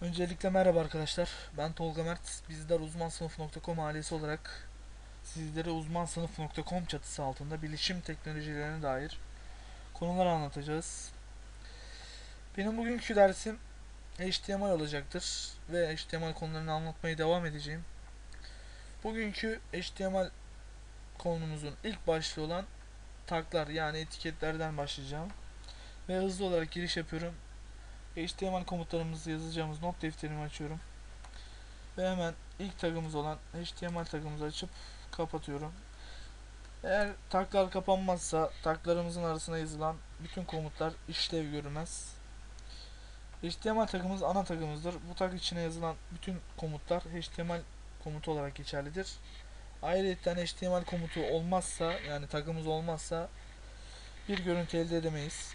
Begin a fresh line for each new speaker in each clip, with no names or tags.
Öncelikle merhaba arkadaşlar. Ben Tolga Mert. Bizler uzmansınıf.com ailesi olarak sizlere uzmansınıf.com çatısı altında bilişim teknolojilerine dair konular anlatacağız. Benim bugünkü dersim HTML olacaktır ve HTML konularını anlatmaya devam edeceğim. Bugünkü HTML konumuzun ilk başlığı olan taglar yani etiketlerden başlayacağım. Ve hızlı olarak giriş yapıyorum. HTML komutlarımızı yazacağımız not defterimi açıyorum. Ve hemen ilk tagımız olan HTML tagımızı açıp kapatıyorum. Eğer taglar kapanmazsa taglarımızın arasına yazılan bütün komutlar işlev görmez. HTML tagımız ana tagımızdır. Bu tag içine yazılan bütün komutlar HTML komutu olarak geçerlidir. Ayrıca HTML komutu olmazsa yani tagımız olmazsa bir görüntü elde edemeyiz.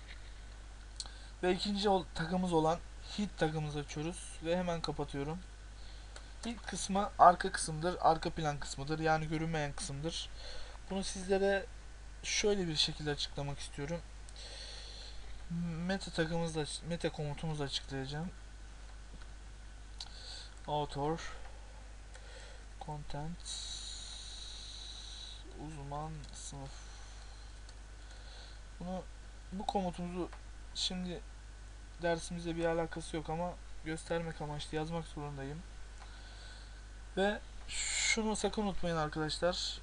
Ve ikinci tagımız olan hit tagımızı açıyoruz ve hemen kapatıyorum. Hit kısmı arka kısımdır, arka plan kısmıdır. Yani görünmeyen kısımdır. Bunu sizlere şöyle bir şekilde açıklamak istiyorum. Meta tagımızda meta komutumuzu açıklayacağım. Author content uzman sınıf bunu bu komutumuzu şimdi dersimizle bir alakası yok ama göstermek amaçlı yazmak zorundayım. Ve şunu sakın unutmayın arkadaşlar.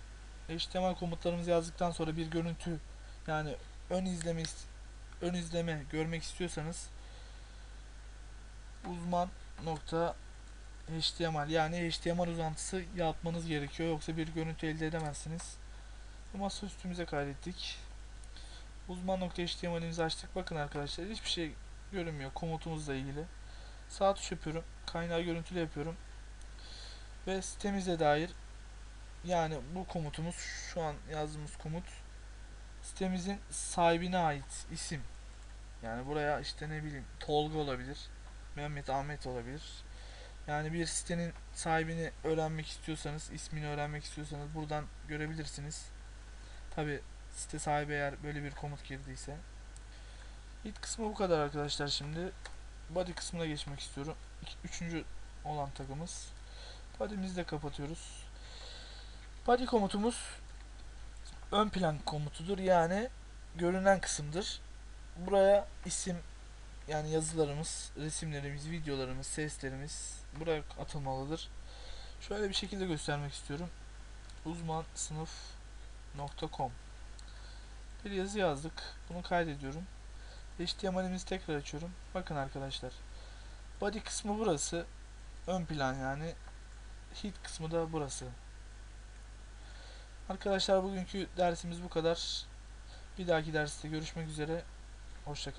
HTML komutlarımızı yazdıktan sonra bir görüntü yani ön izleme ön izleme görmek istiyorsanız uzman nokta HTML yani HTML uzantısı yapmanız gerekiyor yoksa bir görüntü elde edemezsiniz. Masa üstümüze kaydettik. Uzman.html'imizi açtık. Bakın arkadaşlar hiçbir şey görünmüyor komutumuzla ilgili. Sağ tuş yapıyorum. Kaynağı görüntülü yapıyorum. Ve sitemize dair yani bu komutumuz şu an yazdığımız komut sitemizin sahibine ait isim. Yani buraya işte ne bileyim Tolga olabilir. Mehmet Ahmet olabilir. Yani bir sitenin sahibini öğrenmek istiyorsanız, ismini öğrenmek istiyorsanız buradan görebilirsiniz. Tabi site sahibi eğer böyle bir komut girdiyse. İlk kısmı bu kadar arkadaşlar şimdi. Body kısmına geçmek istiyorum. Üçüncü olan tagımız. Body'mizi de kapatıyoruz. Body komutumuz ön plan komutudur. Yani görünen kısımdır. Buraya isim yani yazılarımız, resimlerimiz, videolarımız, seslerimiz buraya atılmalıdır. Şöyle bir şekilde göstermek istiyorum. Uzman sınıf.com bir yazı yazdık. Bunu kaydediyorum. HTML'imizi tekrar açıyorum. Bakın arkadaşlar. Body kısmı burası. Ön plan yani. Hit kısmı da burası. Arkadaşlar bugünkü dersimiz bu kadar. Bir dahaki derste görüşmek üzere. Hoşçakalın.